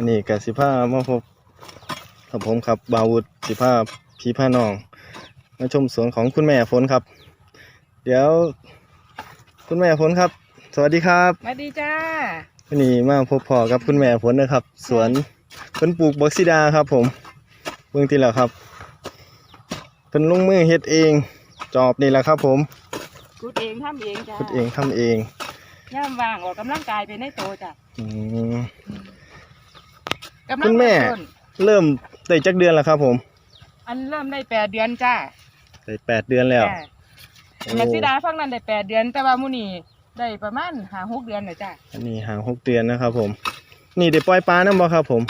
วันนี้กับสิพามาพบกับผมครับบาวุฒสิพาพี่พาน้องมาชมสวนของคุณแม่ฝนครับ เดี๋ยว คุณแม่ฝนครับ สวัสดีครับสวัสดีจ้าวันนี้มาพบพ่อกับคุณแม่ฝนนะครับ สวนเพิ่นปลูกบักซิดาครับ ผมเบื้องที่แล้วครับเพิ่นลงมือเฮ็ดเอง จอบนี่แหละครับ ผมขุดเองทำเองจ้าขุดเองทำเองย่ามว่างออกกำลังกายไปในโตจ้ะอืม กำลัคุณแม่ เริ่ต้นเริ่มได้จักเดือนแล้วครับผมอันเริ่มได้แปดเดือนจ้าได้แปดเดือนแล้วจ้ะโอ้มาซิดาฟังนั้นได้แปดเดือน แต่ว่ามูนี่ได้ประมาณหาหกเดือนเลยจ้าอันนี้ห่างหกเดือนนะครับผม นี่ได้ปล่อยปลานั่นบ่ครับผม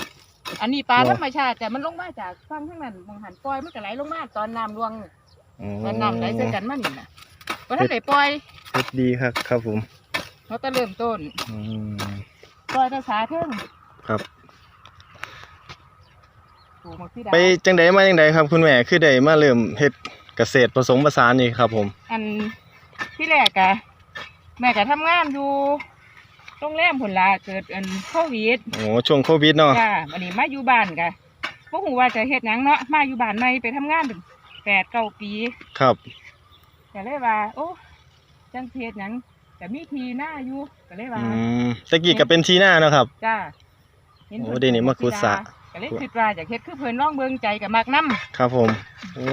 อันนี้ปลาว้าธรรมชาติแต่มันลงมาจากฟังข้างนั้นมองหันปล่อยมันก็ไหลลงมาตอนน้ำรวงอ๋อตอนน้ำไหลใส่กันมานี่นะเพราะถ้าได้ปล่อยเฮ็ดดีครับครับผมเราจะเริ่มต้นอืมปล่อยภาษาเทิงครับป ลูกมาซิดาไปจังใดมาจังใดครับ คุณแม่คือได้มาเริ่มเฮ็ดเกษตรผสมผสานนี่ครับ ผมอันที่แรกอะแม่ก็ทำงานอยู่โรงแรมผลลาเกิดอันโควิดโอ้ช่วงโควิดเนาะจ้าวันนี้มาอยู่บ้านกะพวกหูว่าจะเฮ็ดหยังเนาะมาอยู่บ้านใหม่ไปทำงานเป็นแปดเก้าปีครับ ก็เลยว่า โอ้จังสิเฮ็ดหยังแต่มีทีหน้าอยู่ก็เลยว่าอืมตะกี้ก็เป็นทีหน้าเนาะครับ จ้าโอ้เดี๋ยวนี้มาขุดสระ ก็เลยคิดว่าอยากเฮ็ดคือเพิ่นร้องเบิ่งใจกับมักน้ำครับผม โอ้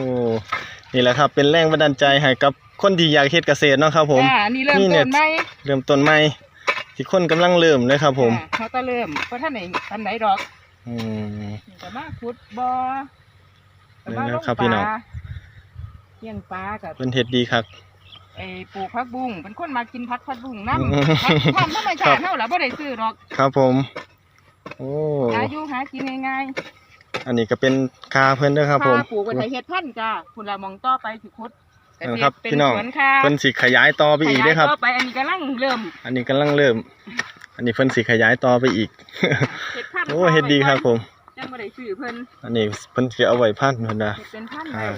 นี่แหละครับ เป็นแรงบันดาลใจให้กับคนที่อยากเฮ็ดเกษตรเนาะครับ ผมจ้าอันนี้เริ่มนี่เนี่ต้ยนไหมเริ่มต้นใหม่ที่คนกำลังเริ่มเลยครับ ผมจ้าเขาจะเริ่มเพราะท่านไหนท่านไหนดอกอืม ก็มาขุดบ่อก็มาลงนะครับปพี่น้อลางเลี้ยงปลากับเพิ่นเฮ็ดดีครับ ไอ้ปลูกผักบุ้งเป็นคนมากินผักผักบุ้งน้อืมำผักทำธรรมชาครัติบเท่าหล่ะบ่ได้ซื้อหรอกครับผม โอ้หาอยู่หากินง่ายอันนี้ก็เป็นคาเพิ่นเด้อๆครับ ผมปลูกไว้ไถเฮ็ดพันธุ์จ้าคุณละมองต่อไปสิคุดเออครับเป็นพี่น้องสวนค่ะเพิ่นสิขยายต่อไปอีกเด้อครับ ขยายต่อไปอันนี้กำลังเริ่มอันนี้กำลังเริ่ม อันนี้เพิ่นสิขยายต่อไปอีก เฮ็ดพันธุ์โอ้เฮ็ดดีครับผมจังบ่ได้ซื้อเพิ่นอันนี้เพิ่นสิเอาไว้พันเพิ่นนะ เฮ็ดเป็นพันธุ์ครัไว้บ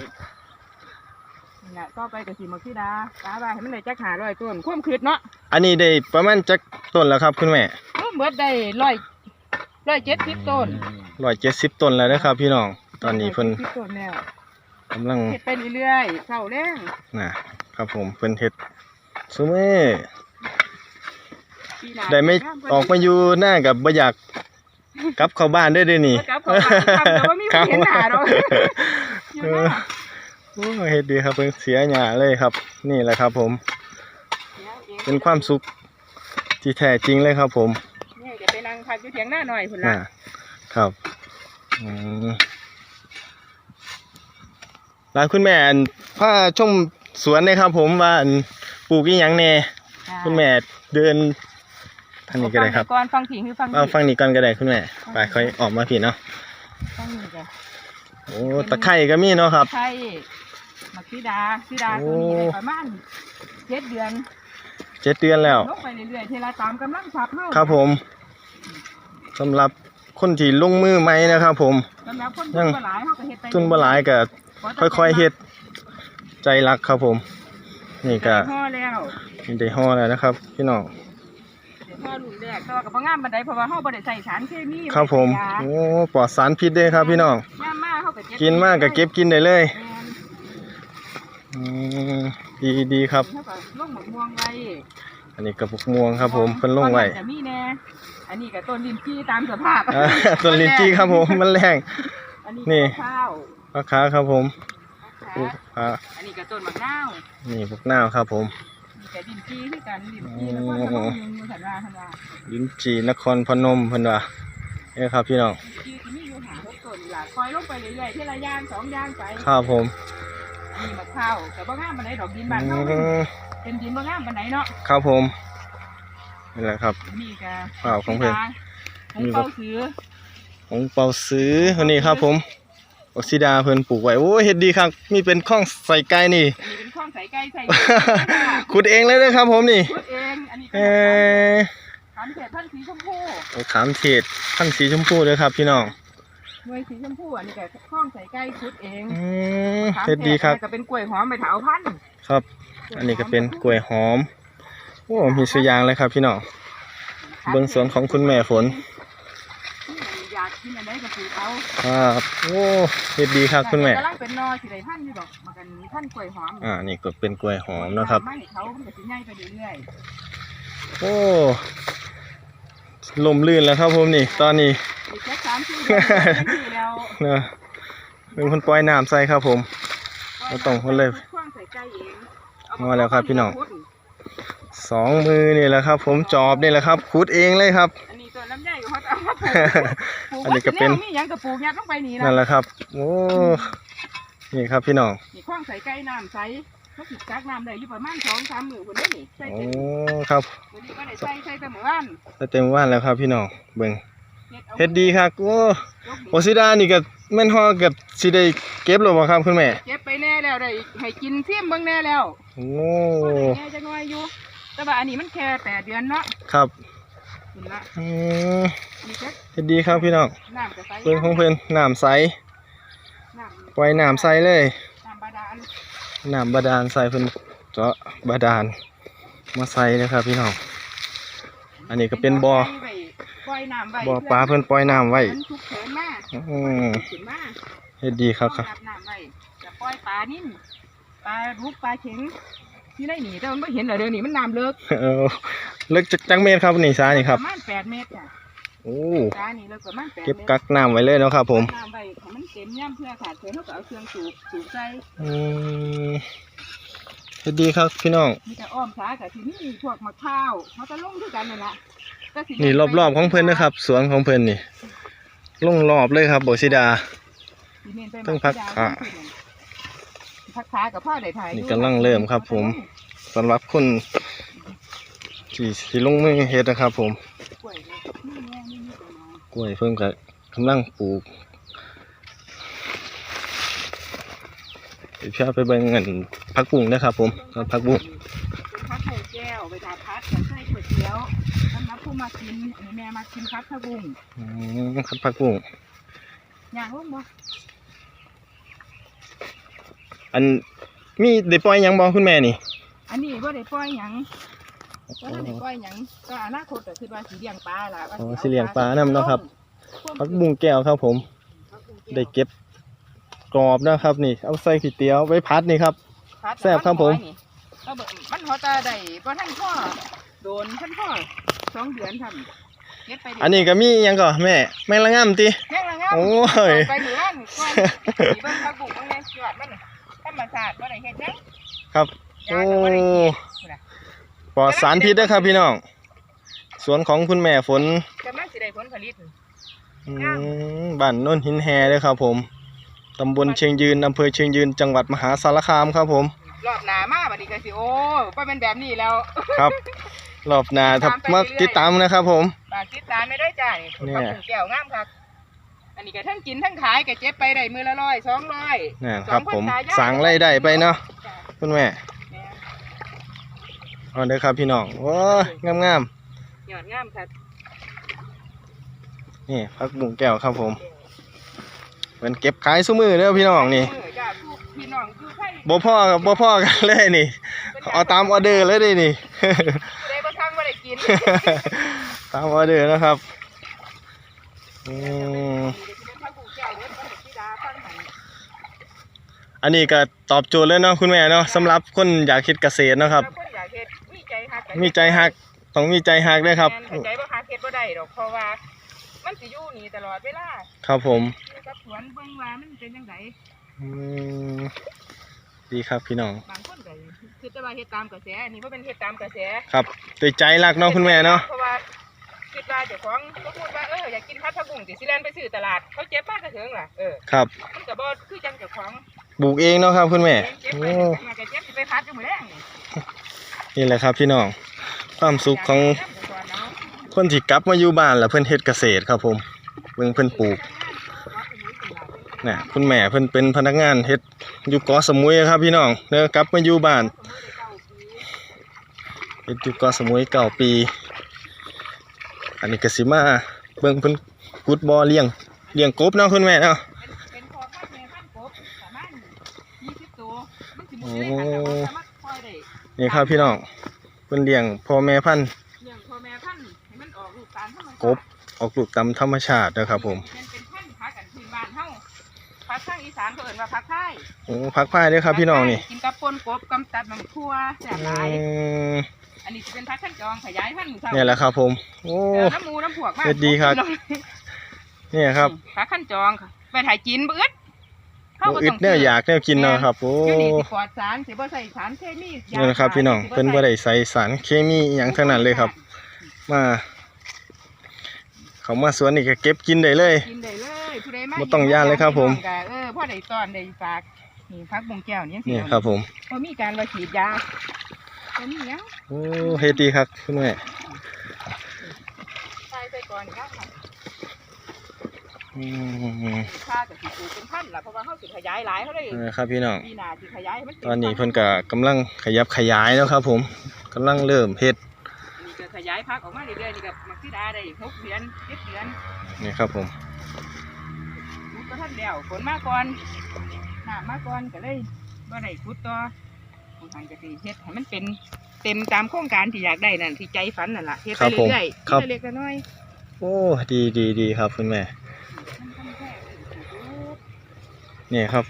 นี่ล่ะต่อไปก็สิมาคือดาตาว่าให้มันได้จัก500ต้นความคิดเนาะอันนี้ได้ประมาณจักต้นแล้วครับ คุณแม่รวมเบิดได้ ร้อยร้อยเจ็ดสิบต้น170ต้นแล้วนะครับ พี่น้อง ตอนนี้เพิ่นร้อยจ็ดสิบต้นแล้วกำลังเฮ็ดไปเรื่อยๆเศร้าแรงนะครับผมเพิ่นเฮ็ดซุมื้อปีหน้าได้ไม่ออกมาอยู่หน้ากับบ่อยากกลับเข้าบ้านได้อเด้อนี่กลับเข้าบ้านทำแต่ว่ามีผู้เห็นหน้าดอกอยู่เอหอน้าโอ้เฮ็ดดีครับเพิ่นเสียหญ้าเลยครับ นี่แหละครับผม เป็นความสุขที่แท้จริงเลยครับผม นี่จะไปนั่งพักอยู่เถียงหน้าหน่อยพุ่นน่ะละครับอืมลาคุณแม่อันพาชมสวนเลยครับผมว่าอันปลูกอีหยังแน่คุณแม่เดินทางนี้ก็ได้ครับก่อนฟังผีคือฟังเอาฟังนี้ก่อนก็ได้คุณแม่ไปค่อยออกมาผิดเนาะฟังนี่จ้ะโอ้ตะไคร่ก็มีเนาะครับ ใช่มักซีดาซีดาตัวนี้ได้ประมาณเจ็ดเดือนเจ็ดเดือนแล้ว ลงไปเรื่อยๆเทละตามกำลังชับเฮาครับผม สำหรับคนที่ลงมือใหม่นะครับ ผม สำหรับคนยัทุนงบ่หลายเฮาก็เฮ็ดไปทุนบ่หลายก็ค่อยๆเฮ็ดใจรักครับผม นี่ก็พอแล้วได้ห่อแล้วนะครับ พี่น้องเดี๋ยวพอรุ่นแรกแต่ว่าก็บ่งามปานใดเพราะว่าเฮาบ่ได้ใส่สารเคมีครับผมยาโอ้ปลอดสารพิษเด้ครับ พี่น้องย่ามมาเฮาก็เก็บกินมากก็เก็บกินได้เลยแม่นอืมดีดีครับ เฮาก็ลงหมกม่วงไว้อันนี้กระปุกม่วงครับ ผมเพิ่นลงไว้จะมีแน่ อันนี้ก็ต้นลิ้นจี้ตามสภาพอ่าต้นลิ้นจี้ครับผมมันแรงอันนี้นี่ก็ข้าวมะขามครับผมนะคะปลูกอ่าอันนี้ก็ต้นมะนาวนี่พวกหน้าวครับผมนี่ก็ดินจี้คือกันดินจี้แล้วก็ทำให้อยู่สันว่าทันว่าลิ้นจีนครพนมเพิ่นว่านี่ครับพี่น้องจี้ที่มีอยู่หาทุกต้นนี่ล่ะคอยลงไปเรื่อยๆทีละย่างสองย่างไปครับผมอันนี้มะพร้าวแต่บ่งามปานใดดอกดินบ้านอืเฮามเป็นดินบ่งามปานใดเนาะครับผม นี่แหละครับอันนี่ก็พร้าวของเพิ่น ของเป้าซื้อของเปาซื้อคนนี้ครับ ผมออกซิดาเพิ่นปลูกไว้โอ้ยเฮ็ดดีครับ มีเป็นข้องใส่ไก่นี่อันนี้เป็นข้องใส่ไก่ใส่ขุดเองเลยเด้อครับ ผมนี่พูดเอง อันนี้ก็เอ่อถามเศษท่านสีชมพูมะขามเทศพันธุ์สีชมพูเด้อครับพี่น้องหน่วยสีชมพูอันนี้ก็ข้องใส่ไก่ชุดเองอืมถามเฮ็ดดีครับแขกอันนี้ก็เป็นกล้วยหอมใบเถาพันธุ์ครับ อันนี้ก็เป็นกล้วยหอมโอ้มีสุอยางเลยครับพี่น้องเบิ่งสวนของคุณแม่ฝนยกินอันใดก็ปลูกเอาครับโอ้เฮ็ดดีครับคุณแม่กำลังเป็นนอสิได้พันธุ์อยู่ดอกมากันพันธุ์กล้วยหอมอ่านี่ก็เป็นกล้วยหอมนะครับไม่ให้เขามันก็สิใหญ่ไปเรื่อยโอ้ลมลื่นแล้วครับผมนี่ ตอนนี้ๆอีกแค่สามสี่เดือนก็อยู่แล้วนะเป็นคนปล่อยน้ำใส่ครับผมบ่ต้องคนเลยช่วงใส่ใจเองเอมาแล้วครับพี่น้องพุด สองมือนี่แหละครับ ผมจอบนี่แหละครับขุดเองเลยครับ อันนี้ตัวลำไยก็เขาจะเอามาปลูกปลูอันนี้ก็เป็นวัดสิแวมีหยังกับปลูกยัดลงไปนี่นั่นนะแหละครับโอ้นี่ครับพี่น้องนี่คล้องใส่ไก่น้ำใสเขาติดกักน้ำได้อยู่ประมาณสองสามมื้อคนนี้นี่ใส่โอ้เต็มครับวันนี้ก็ได้ใส่ใส่แต่หมู่บ้านแต่เต็มว่านแล้วครับ พี่น้องเบิ่งอาเฮ็ดดีครับโอ้ยกโอซิดานี่ก็แม่นฮอกับสิได้เก็บหรือเปล่าครับคุณแม่ เก็บไปแน่แล้วได้ให้กินเทียมเบิ่งแน่แล้ว โอ้แน่จะน้อยอยู่ แต่ว่าอันนี้มันแค่แปดเดือนเนาะครับเห็นละอืมนี่แค่เฮ็ดดีครับพี่น้องน้ำกระใสเพิ่นของเพิ่นน้ำใสน้ำปล่อยน้ำใสเลยน้ำบาดาลน้ำบาดาลใส่เพิ่นเจาะบาดาลมาใส่เลยครับพี่น้องอันนี้ก็เป็นบ่อปล่อยน้ำไว้บ่อปลาเพิ่นปล่อยน้ำไว้มันทุกเฉินมาอืมขึ้นมาเฮ็ดดีครับครับต้องอาน้ำไว้จะปล่อยปลานิ่มปลาลูกปลาเข็ง ที่ได้หนีแต่มันไม่เห็นเหรอเดี๋ยวนี้มันน้ำเลิกเออเลิกจากจังเมตรครับนี่ซานี่ครับประมาณแปดเมตรจ้ะโอ้ปลานี่เลิกประมาณแปดเก็บเมตรกักน้ำไว้เลยเนาะครับ ผมน้ำไว้ถ้ามันเต็มย่ำเพื่อขาดเกินเขาก็เอาเครื่องสูบสูบใส่อืมเฮ็ดดีครับพี่น้อง มีแต่อ้อมสากับที่นี่พวกมะพร้าวเขาจะลงด้วยกันนั่นแหละแต่สินี่รอบๆของเพิ่นนะครับ สวนของเพิ่นนี่ลงรอบเลยครับโบซิดา สิเน้นไปเพิ่งพักขา พักขากับพ่อได้ถ่ายนี่กำลังเริ่มครับ ผมสำหรับคนที่สิลงมือเฮ็ดนะครับ ผม กล้วยเนี่ยนี่แน่นี่นี่ตัวน้อยกล้วยเพิ่นก็กำลังปลูกเดี๋ยวพี่เอาไปเบิ่งเงินพักบุ้งนะครับ ผมเอาพักบุ้งเป็นพักไข่แก้วไปทาพัดกับไส้ก๋วยเตี๋ยวสำหรับผู้มากินอันนี้แม่มากินพัดผักบุ้งอืมครับพักบุ้งอย่างลูกบ่ อันมีได้ปล่อยหยังบ่คุณแม่นี่ อันนี้บ่ได้ปล่อยหยังบ่ได้ปล่อยหยังก็อนาคตก็คือว่าสิเลี้ยงปลาล่ะว่าอ๋ออาสิเลี้ยงปลานำเนาะครับ พักบุ้งแก้วครับ ผมได้เก็บกรอบนะครับ นี่ เอาใส่ก๋วยเตี๋ยวไว้พัดนี่ครับ พัดแซ่บครับผมก็แบบมันหัวตาได้บ่ทันพ่อโดนทันพ่อสองเดือนทำเก็บไปดิอันนี้ก็มีหยังก่อแม่แมงละง่ำติ แม่งละงามโอ้ย ไปหมู่บ้านก่อนสีเบิ่งผักบุ้งเบิ่งแม่ยอดมันน่ะธ รรมชาติบ่ได้เฮ็ดหยังครับ ยาโอ้ก็บ่ได้กินพุ่นน่ะปลอดสารพิษเด้อครับพี่น้อง สวนของคุณแม่ฝนกำลังสิได้ผลผลิต อืมบ้านโน้นหินแฮเด้อครับ ผมตำบลเชียงยืนอำเภอเชียงยืนจังหวัดมหาสารคามครับผม รอบหน้ามาบัดนี้ก็สิโอ้บ่เป็นแบบนี้แล้ว ครับรอบหน้าถ้ามาติดตามนะครับผม ฝากติดตามไม่ได้จ้านี่เนี่ผัยกบุ้งแก้วงามครับ อันนี้ก็ทั้งกินทั้งขายก็เจ็บไปได้มือละร้อยสองร้อยนี่ครับผมสั่งไล่ได้ไปเนาะคุณแม่แม่เอาเด้อครับพี่น้องโอ้ยงามยอดงามครับๆนี่พักบุ้งแก้วครับผมเป็นเก็บขายซุมือเด้อพี่น้องนี่มือจ้าทุกพี่น้องอยู่ไผบ่พ่อกับบ่พ่อกันเลยนี่ เอาตามออเดอร์เลยดินี่ได้บ่ทังบ่ได้กินตามออเดอร์นะครับ อืม ผักบุ้งแก้วเด้อบ่ได้ธิดาฟังหัน อันนี้ก็ตอบโจทย์เลยเนาะคุณแม่เนาะสำหรับคนอยากคิดเกษตรเนาะครับแล้วคนอยากเฮ็ดมีใจฮักมีใจฮักต้องมีใจฮักด้วยครับ แม่นใจบ่ฮักเฮ็ดบ่ได้ดอกเพราะว่า มันสิอยู่นี่ตลอดเวลาครับผมอยู่กับสวนเบิ่งว่ามันเป็นจังไดอืมดีครับพี่น้องบางคนก็คือแต่ว่าเฮ็ดตามกระแสอันนี้บ่เป็นเฮ็ดตามกระแส ครับด้วยใจรักเนาะคุณแม่เนาะเพราะว่าคิดว่าเจ้าของก็พูดว่าเอออยากกินผัดผักบุ้งสิสิแล่นไปซื้อตลาดเขาเจ็บป้ากระเถิงล่ะเออครับมันก็บ่คือจังเจ้าของ ปลูกเองเนาะครับคุณแม่เจ็บโอ้ไปมันก็เจ็บสิไปพัดอยู่มื้อแรงนี่นี่แหละครับพี่น้อง ความสุขของยามเจ้าของเนาะคนที่กลับมาอยู่บ้านแล้วเพิ่นเฮ็ดเกษตรครับผมเบิ่งเพิ่นปลูกน่ะคุณแม่เพิ่นเป็นพนักงานเฮ็ดอยู่เกาะสมุยครับพี่น้องเด้อกลับมาอยู่บ้านเฮ็ดอยู่เกาะสมุยเก้าปี อันนี้ก็สิมาเบิ่งเพิ่นกุดบ่อเลี้ยงเลี้ยงกบเนาะคุณแม่เนาะ เป็นพอพัดแม่พันกบประมาณ20ตัวมันสิบ่ได้ขันแต่ว่าสามารถปล่อยได้ นี่ครับพี่น้องเพิ่นเลี้ยงพ่อแม่พันธุ์เลี้ยงพ่อแม่พันธุ์ให้มันออกลูกตามธรรมชาติกบออกลูกตามธรรมชาตินะครับ ผมเป็นเป็นกข้างอีสานเขาเอิ้นว่าผักไผ่โอ้พักพายเด้วยครับ พี่น้องนี่กินกับปนกบกำตัดน้ำทั่วแซ่บหลายอืมอันนี้จะเป็นผักขั้นจองขยายพันธุ์หมูเท่าเนี่ยแหละครับ ผม โอ้ เออน้ำหมูน้ำพวกมากเฮ็ดดีครับ เนี่ยครับผักขั้นจองค่ะไปถ่ายจีนบ่ อึดโอ้อึดแนวอยากแนวกินเนาะครับโอ้ อยู่นี่สิปลอดสารสิบ่ใส่สารเคมียานี่นะครับพี่น้องเพิ่นบ่ได้ใส่สารเคมีอหย่างทั้งนั้นเลยครับ มา เขามาสวนนี่ก็เก็บกินได้เลย กินได้เลยผู้ใดมาบ่ต้องย่านเลยครับผม ก็เออพ่อได้ตอนได้ฝากนี่ผักบงแก้วนี่นี่ครับผมบ่มีการว่าฉีดยาบ่มีหยังโอ้เฮ็ดดีครับคุณแม่ใส่ใส่ก่อนครับอืม ค่าก็สิปลูกเป็นพันธุ์ล่ะเพราะว่าเฮาสิขยายหลายเฮาได้นะครับพี่น้องปีหน้าสิขยายให้มันเป็ตอนนี้เพิ่นก็กำลังขยับขยายแล้วครับ ผมกำลังเริ่มเฮ็ดนี่ก็ขยายพักออกมาเรื่อยๆนี่ก็มักสิดาได้หกเดือนเจ็ดเดือนนี่ครับผมขุดก็ทันแล้วฝนมาก่อนน้ำมาก่อนก็เลยบ่ได้ขุดต่อผู้ทางจะสิเฮ็ดให้มันเป็นเต็มตามโครงการที่อยากได้นั่นที่ใจฝันนั่นล่ะเฮ็ดไปเรื่อยๆทีละเล็กละน้อยโอ้ดีดีดีครับคุณแม่ นี่ครับ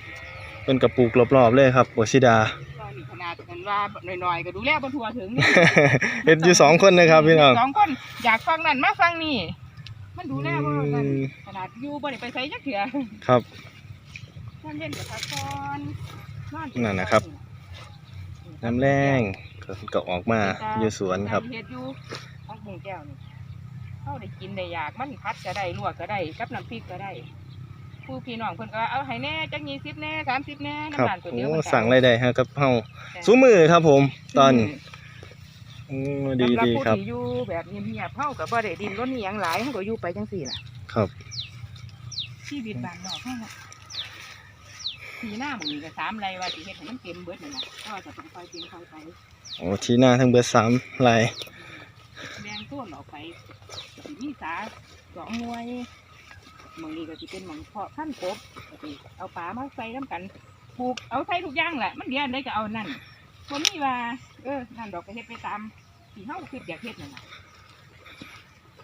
เป็นกระปุกรอบๆเลยครับโอชิดาก็มีขนาดกันว่าหน่อยๆก็ดูแลบ่ทั่วถึงเฮ็ดอยู่สองคนนะครับพี่น้องสองคนอยากฟังนั่นมาฟังนี่มันดูแลบ่กันอืมขนาดอยู่บ่ได้ไปไสจักเทื่อครับนอนเล่นกับพักผ่อนนอนนั่นนะครับน้ำแรงก็ก็ออกมาอยู่สวนครับเฮ็ดอยู่ของบุงแก้วนี่ เขาได้กินได้อยากมันพัดก็ได้ลวกก็ได้กับน้ำพริกก็ได้ผู้พี่น้องเพิ่นก็ว่าเอาให้แน่จัก20แน่30แน่ครับน้ำตาลตัวเดียวโอ้มันก็สั่งรายได้ฮะกับเฮาสู้มือครับผมตอนโอ้ดีสำหรับดีผู้ครับที่อยู่แบบเงียบๆเฮาก็บ่ได้ดินรนอีหยังหลายเฮาก็อยู่ไปจังซี่ล่ะ ครับชีวิตบ้านนอกเฮาน่ะทีหน้าหมึงนี่ก็สามไรว่าสิเฮ็ดให้มันเต็มเบิดนั่นน่ะก็ว่าจะต้องคอยเต็มคอยไปโอ้ทีหน้าทั้งเบิดสามลาย แบ่งต้นออกไปสิมีสาสองหน่วยมองนี้ก็สิเป็นหมองเพาะพันกบสิเอาปลามาใส่น้ำกันปลูกเอาใส่ทุกอย่างแหละ มันเดียวได้ก็เอานั่นบ่มีว่า เออ นั่นดอกก็เฮ็ดไปตามที่เฮาคิดอยากเฮ็ดนั่นน่ะ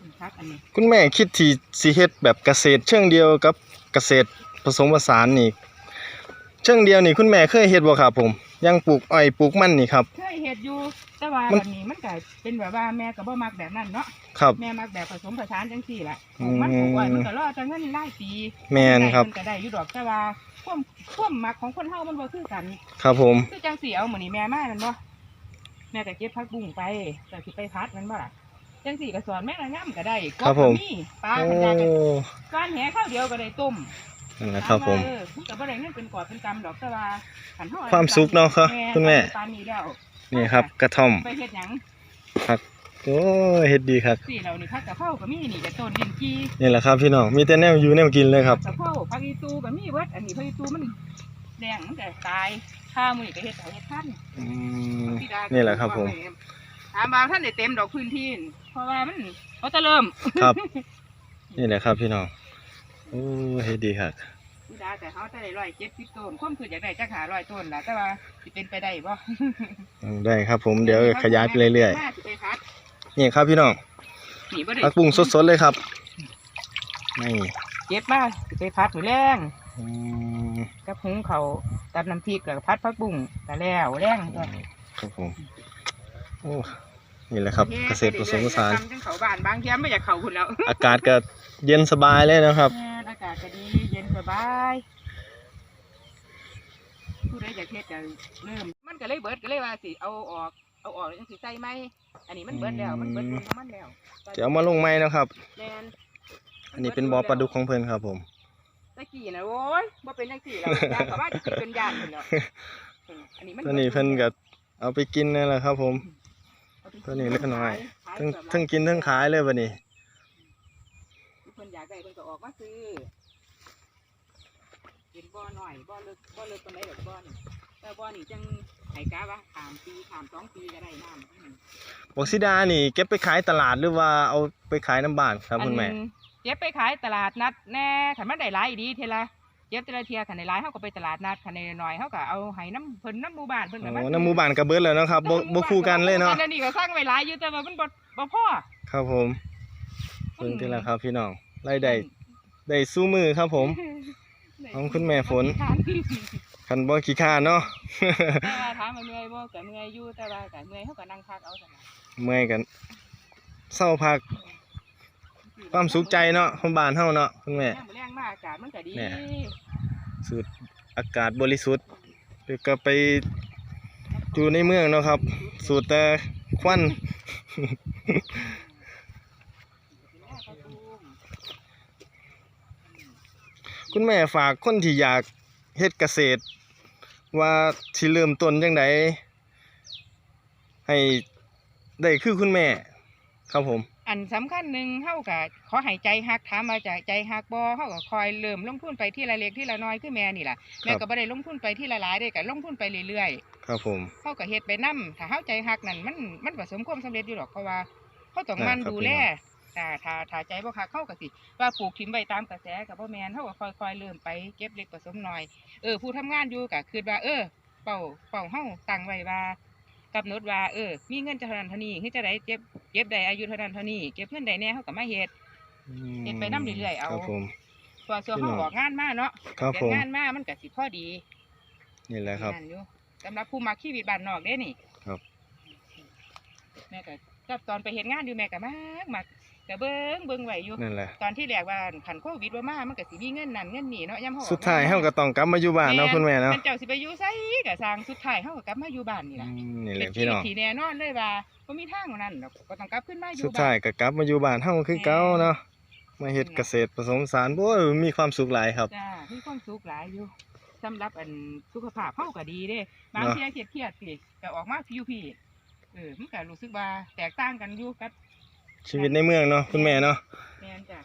นี่ครับอันนี้คุณแม่คิดที่สิเฮ็ดแบบเกษตร เชิงเดียวกับเกษตรผสมผสานนี่เชิงเดียวนี่คุณแม่เคยเฮ็ดบ่ครับผม ยังปลูกอ้อยปลูกมันนี่ครับ เคยเฮ็ดอยู่แต่ว่ามัน วันนี้มันก็เป็นแบบว่าแม่ก็บ่มักแบบนั้นเนาะครับ แม่มักแบบผสมผสานจังซี่แหละอืมมันปลูกไว้มันก็รอจังเงินหลายปีแม่นครับมันก็ได้อยู่ดอกแต่ว่าความความมักของคนเฮามันบ่คือกัน ครับผม คือจังสีเอาเหมือนนี่แม่มานั่นบ่แม่ก็เก็บผักบุ้งไปแต่สิไปพัดมันบ่ล่ะจังสีก็สอนแม่ละง่ำก็ได้กบก็มีปลาโอ้ขนาดก็ก้านแหข้าวเดียวก็ได้ต้ม นั่นแหละครับผมเออมันก็บ่ได้เงินเป็นกอบเป็นกำดอกแต่ว่าขันเฮาความสุขเนาะครับคุณแม่ปลามีแล้วนี่ครับ กระท่อมไปเฮ็ดหยังโอ้ยเฮ็ดดีครับสิเรานี่ผักกะเพราก็มีนี่ก็ต้นดินจีนี่แหละครับพี่น้องมีแต่แนวอยู่แนวกินเลยครับกะเพราผักอีตูก็มีเบิดอันนี้ผักอีตูมันแดงมันก็ตายข้าวมื้อนี้ก็เฮ็ดเอาเฮ็ดทันอืมพี่ดานี่แหละครับผมถามบางท่านได้เต็มดอกพื้นที่น่ะเพราะว่ามันเขาจะเริ่มครับ นี่แหละครับพี่น้อง โอ้ยเฮ็ดดีครับพี่ดาแต่เขาจะได้ร้อยเจ็ดสิบต้นความคืออยากได้จักหาร้อยต้นล่ะแต่ว่าสิเป็นไปได้บ่อืมได้ครับผมเดี๋ยวขยายไปเรื่อยมาสิไปพัดๆนี่ครับพี่น้องนี่บ่ได้ผักบุ้งสดๆเลยครับนี่เก็บมาสิไปพัดมื้อแรงอืมกับหุงเขาวตับน้ำพริกแล้วก็พัดผักบุ้งก็แล้วแรงก็ครับผมโอ้นี่แหละครับเกษตรผสมผสาน ทำจังเขาบ้านบางเทียไม่อยากเข้าพุ่นแล้ว อากาศก็เย็นสบายเลยนะครับ แม่นอากาศก็ดีเย็นสบายผู้ใดอยากเฮ็ดก็เริ่ม มันก็เลยเบิดก็เลยว่าสิเอาออกเอาออกแล้วจังสิใส่ไหมอันนี้มันเบิดแล้วมันเบิดบุญของมันแล้วเดี๋ยวเอามาลงไม้นะครับ แม่นอันนี้เป็นบ่อปลาดุกของเพิ่นครับผม ตะกี้นะโอ้ยบ่เป็นจังซี่แล้วยานก็ว่าจะกินเป็นยานพุ่นแล้วเอออันนี้มันตัวนี้เพิ่นก็เอาไปกินนั่นแหละครับ ผม อาไปตัวนี้เล็กน้อย ขายทั้งเกือบทั้งกินทั้งขายเลยบัดนี้เพิ่น อยากได้เพิ่นก็ออกมาซื้อเป็นบ่อหน่อยบ่อเลิกบ่อเลิกปานใดดอกบ่อนี่แต่บ่อนี่จังให้กะว่าขามปีขามสองปีก็ได้น้ำอืมบอกซิดานี่เก็บไปขายตลาดหรือว่าเอาไปขายน้ำบ้านครับคุณแม่ อันเก็บไปขายตลาดนัดแน่ขันมันได้หลายดีเทละเก็บแต่ละเทียขันในหลายเขาก็ไปตลาดนัดขันในน้อยเขาก็เอาให้น้ำเพิ่นน้ำหมู่บ้านเพิ่นก็มา โอ้น้ำหมูบ้านกับเบิดแล้วเนาะครับบ่บ่คู่กันเลยเนาะ อันนี้ก็สร้างไว้หลายอยู่แต่ว่ามันบ่บ่พอครับผมเพิ่นที่ละครับพี่น้อง รายได้ได้สู้มือครับผม ของคุณแม่ฝนขี้ข้านคันบ่ขี้ข้านเนาะ แต่ว่าถามว่าเมื่อยบ่ก็เมื่อยอยู่แต่ว่าก็เมื่อยเฮาก็นั่งพักเอาซั่นน่ะเมื่อยกันเศร้าพักความสุขใจเนาะของบ้านเฮาเนาะคุณแม่ยามมื้อแรงมาอากาศมันก็ดีเนี่ยสูดอากาศบริสุทธิ์หรือก็ไปอยู่ในเมืองเนาะครับ สูดแต่ควัน คุณแม่ฝากคนที่อยากเฮ็ดเกษตร ว่าสิเริ่มต้นจังไดให้ได้คือคุณแม่ ครับผม อันสำคัญหนึ่งเฮาก็ขอให้ใจฮักถามมาจากใจฮักบ่เฮาก็คอยเริ่มลงทุนไปที่ละเล็กที่ละน้อยคือแม่นี่ล่ะแม่ก็บ่ได้ลงทุนไปที่ละหลายได้ก็ลงทุนไปเรื่อยๆครับผมเขาก็เฮ็ดไปนํถ้าเฮาใจฮักนั่นมันมันประสมความสำเร็จอยู่หรอกเพราะว่าเขาต้องหมันครับดูแล ถ้าถ้าถ้าใจบ่คักเขาก็สิว่าปลูกถิ่มไว้ตามกระแสก็บ่แม่นเฮาก็ค่อยๆเริ่มไปเก็บเล็กผสมน้อยเออผู้ทำงานอยู่ก็คิดว่า เออ เป้าเป้าเฮาตั้งไว้ว่ากำหนดว่าเออ มีเงินเท่านั้นเท่านี้คือจะได้เก็บเก็บได้อายุเท่านั้นเท่านี้เก็บเงินได้แน่เฮาก็มาเฮ็ดเฮ็ดไปนำเรื่อยๆเอาครับผมเพราะว่าส่วนพี่เฮาน้องออกงานมาเนาะครับเฮ็ผดมงานมามันก็สิพอดี นี่แหละครับนั่นอยู่สำหรับผู้มักชีวิตบ้านนอกเด้นี่ ครับ แม่ก็กับตอนไปเห็นงานอยู่แม่ก็มากมัก ก็เบิ้งเบิ้งไหวอยู่นั่นแหละตอนที่แรกว่าขันโควิดว่ามามันก็สิมีเงินนั่นเงินนี่เนาะย่ำเฮาออกสุดท้ายเฮาก็ต้องกลับมาอยู่บ้านเนาะคุณแม่เนาะมันเจ้าสิไปอยู่ไสก็สร้างสุดท้ายเฮาก็กลับมาอยู่บ้านนี่อืล่ะมนี่แหเป็ละนพี่น้องที่แน่นอนเลยว่าบ่มีทางนั้นดอกก็ต้องกลับขึ้นมาอยู่สุดบ้าท้ายนก็กลับมาอยู่บ้านเฮาคือเก่าเนาะมาเฮ็ดเกษตรผสมผสานโอ้ยมีความสุขหลายครับจ้ามีความสุขหลายอยู่สำหรับอันสุขภาพเฮาก็ดีเด้บางเนาะเที่ยเครียดๆสิก็ออกมาผิวพี่เออมันก็รู้สึกว่าแตกต่างกันอยู่กับ ชีวิตในเมืองเนาะคุณแม่เนาะ แม่นจ้ะ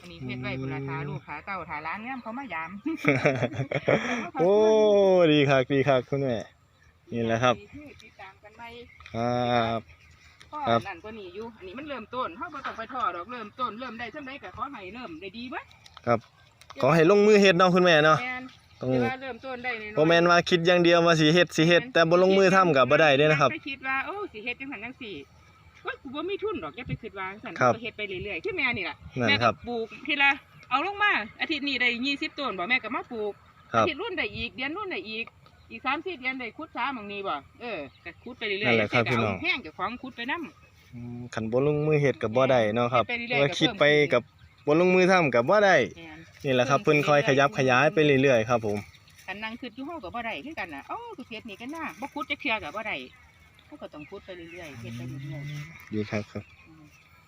อันนี้เฮ็ดไว้พุ่นละทาลูกขาเต้าทาร้านงามเขามายามโอ้ดีครับดีครับคุณแม่นี่แหละครับติดตามกันไหมครับ พ่อครับนั่นก็นี่อยู่อันนี้มันเริ่มต้นเฮาบ่ต้องไปท่อดอกเริ่มต้นเริ่มได้จังไดก็ขอให้เริ่มได้ดีเบ่ครับขอให้ลงมือเฮ็ดเนาะคุณแม่เนาะแม่นต้องแต่ว่าเริ่มต้นได้น้อยๆ บ่แม่นว่าคิดอย่างเดียวว่าสิเฮ็ดสิเฮ็ดแต่บ่ลงมือทำก็บ่ได้เด้นะครับ ไปคิดว่าโอ้สิเฮ็ดจังซั่นจังซี่ โอ้ยกูบ่มีทุนดอกอย่าไปคิดว่าจังซั่นครับก็เฮ็ดไปเรื่อยๆคือแม่นี่ล่ะนั่นแม่คก็รับปลูกทีละเอาลงมาอาทิตย์นี้ได้20ต้นบ่แม่ก็มาปลูกครับอาทิตย์รุ่นได้อีกเดือนรุ่นได้อีกอีก3 4เดือนได้คุดซ้าหม่องนี้บ่เออก็คุดไปเรื่อยๆนั่นแหละครับแต่ก็พี่น้องเาแห้งเจ้าของคุดไปนำอืมคันบ่ลงมือเฮ็ดก็บ่ได้เนาะครับเฮ็ดไปเรื่อยๆว่าคิดไปก็เพิ่ม กับบ่ลงมือทำก็บ่ได้แม่น นี่แหละครับเพิ่นคอยขยับขยายไปเรื่อยๆครับผมคันนั่งคิดอยู่เฮาก็บ่ได้คือกันน่ะเอ้ากูเฮ็ดนี่กันน่ะบ่คุดจักเทื่อก็บ่ได้ เฮาก็ต้องคุดไปเรื่อยๆเฮ็ดไปเรื่อยๆดีครับครับอืม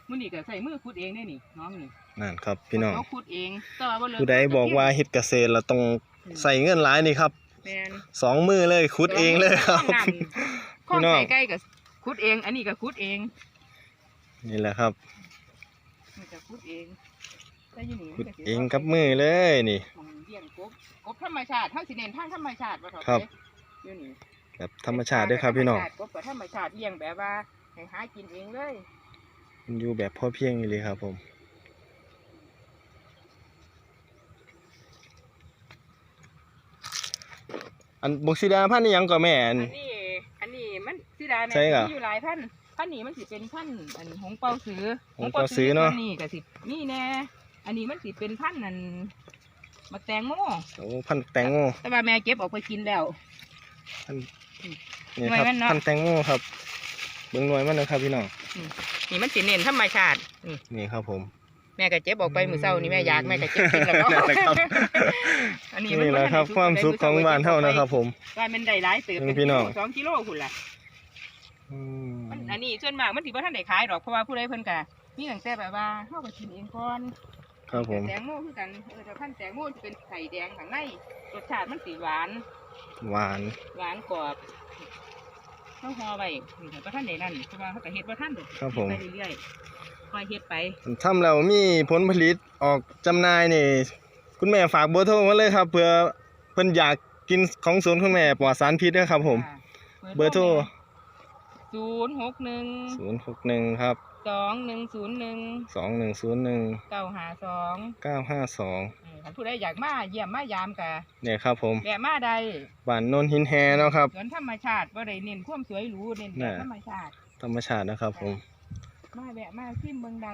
มื้อนี้ก็ใส่มือคุดเองได้นี่น้องนี่นั่นครับ พี่น้องเขาขุดเองแต่ว่าบ่เลิกผู้ใดบอกว่าเฮ็ดเกษตรเราต้องใส่เงินหลายนี่ครับแม่น สองมือเลยขุดเองเลยครับ ข้อพี่น้อง ใส่ใกล้กับขุดเอง อันนี้ก็ขุดเองนี่แหละครับนี่ก็ขุดเองแต่อยู่นี่ขุดมันก็สิเองกับมือเลยนี่ ของเลี้ยงกบกบธรรมชาติเฮาสิเน้นทางธรรมชาติบ่เท่าครับ เด้อยู่นี่ แบบธรรมชาติด้วยครับพี่น้องกบกับธรรมชาติเลี้ยงแบบว่าให้หากินเองเลยมันอยู่แบบพอเพียงอยู่เลยครับผมอันบกสีดาพันธุ์นี่ยังก็แม่อันอันนี้ อันนี้มันสิดาแม่ใช่เหรอมีอยู่หลายพันธุ์พันธุ์นี้มันสิเป็นพันธุ์อันหงเปาสือหงเปาสือเนาะหงปสืนี่ก็สินี่แน่อันนี้มันสิเป็นพันธุ์นั่นมะแตงโมโอ้พันธุ์แตงโมแต่ว่าแม่เก็บออกไปกินแล้วนี่ หน่ควยรับมันเนาะ พันธุ์แตงโมครับ เบิ่งหน่วยมันนะครับ พี่น้อง นี่มันสิเน้นธรรมชาตินี่นี่ครับผม แม่ก็เจ็บออกไปมือเศร้านี่แม่อยากแม่ก็เจ็บกินแล้วเนาะนั่นแหละครับอันนี้นี่แหละครับ ความสุขของบ้านเฮานะครับ ผม ว่ามันได้หลายเติบนี่พี่น้อง สองกิโลหุ่นล่ะ อืมมันอันนี้ส่วนมากมันสิบ่ทันได้ขายดอกเพราะว่าผู้ใดเพิ่นก็มีตั้งแต่แบบว่าเฮาก็กินเองก่อนครับผม แตงโมคือกันเออแต่พันธุ์แตงโมจะเป็นไข่แดงข้างในรสชาติมันสีหวาน หวานหวานกรอบต้องห่อไว้นี่ค่ะบ่ทันได้นั่นเพราะว่าเขาก็เฮ็ดบ่ทันดอกครับผม เฮ็ดไปเรื่อยๆค่อยเฮ็ดไปทำแล้วมีผลผลิตออกจำหน่ายนี่ คุณแม่ฝากเบอร์โทรมาเลยครับเผื่อเพิ่นอยากกินของสวนคุณแม่ปลอดสารพิษนะครับผมเบอร์โทร ศูนย์หกหนึ่ง061 ครับ สองหนึ่งศูนย์หนึ่ง2101เก้าหาสอง952ท่านผู้ใดอยากมาเยี่ยมมายามกะเนี่ยครับผมแวะมาใดบ้านโนนหินแฮเนาะครับสวนธรรมชาติบ่ได้เน้นความสวยหรูเน้นแบน่ะบธรรมชาติ ธรรมชาตินะครับผมมาแวะมาซิมเมืองใด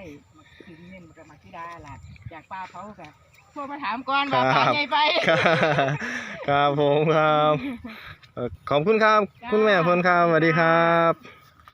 ถึงเน้นกับมาธิดาล่ะจากป่าเผากะโทรมาถามก่อนว่าครัปลาบใหญ่ไปครับครับผมครับเอ่อขอบคุณครับ คุณแม่พลครับสวัสดีครับ